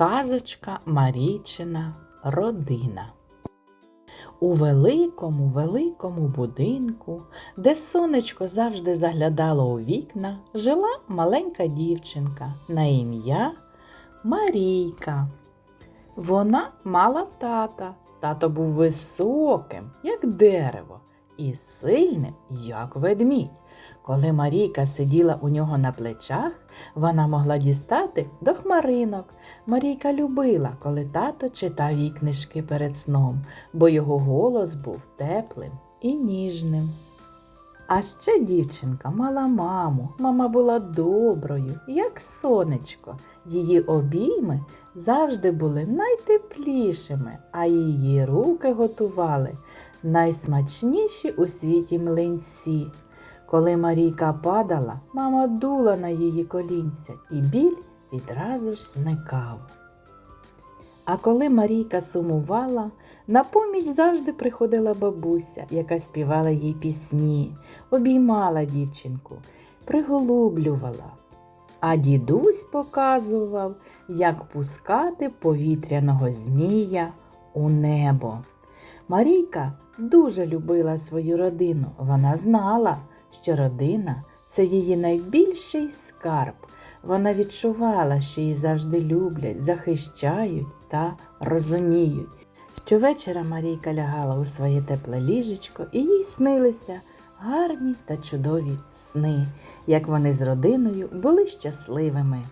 Казочка Марійчина родина. У великому, великому будинку, де сонечко завжди заглядало у вікна, жила маленька дівчинка на ім'я Марійка. Вона мала тата. Тато був високим, як дерево, і сильним, як ведмідь. Коли Марійка сиділа у нього на плечах, вона могла дістати до хмаринок. Марійка любила, коли тато читав їй книжки перед сном, бо його голос був теплим і ніжним. А ще дівчинка мала маму. Мама була доброю, як сонечко. Її обійми завжди були найтеплішими, а її руки готували найсмачніші у світі млинці. Коли Марійка падала, мама дула на її колінця, і біль відразу ж зникав. А коли Марійка сумувала, на поміч завжди приходила бабуся, яка співала їй пісні, обіймала дівчинку, приголублювала. А дідусь показував, як пускати повітряного змія у небо. Марійка дуже любила свою родину. Вона знала, що родина це її найбільший скарб. Вона відчувала, що її завжди люблять, захищають та розуміють. Щовечора Марійка лягала у своє тепле ліжечко і їй снилися гарні та чудові сни, як вони з родиною були щасливими.